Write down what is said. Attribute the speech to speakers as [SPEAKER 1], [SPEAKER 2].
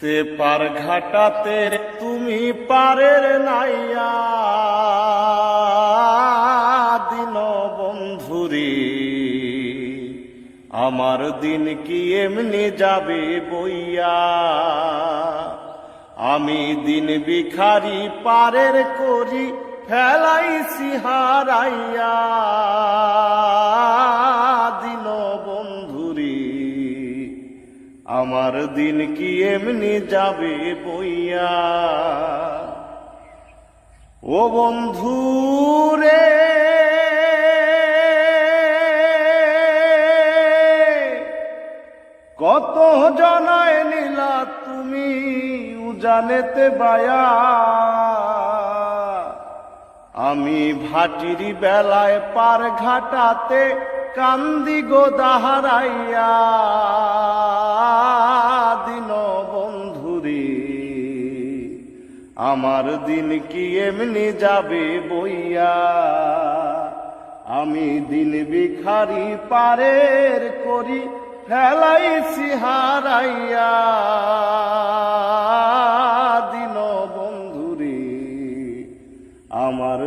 [SPEAKER 1] তে পার ঘাটাতে তুমি পারের নাইয়া। দিন বন্ধুরি, আমার দিন কি এমনি যাবে বইয়া? আমি দিন বিখারি পারের করি ফেলাইছি হারাইয়া। আমার দিন কি এমনি যাবে বইয়া? ও বন্ধু রে, কত জনায় নিলা তুমি উজানেতে বায়া। আমি ভাটির বেলায় পার ঘাটাতে কান্দি গো দাহারাইয়া। আমার দিন কি এমনি যাবে বইয়া? আমি দিন বিখারি পারের করি ফেলাইছি হারাইয়া। দিন বন্ধুরে, আমার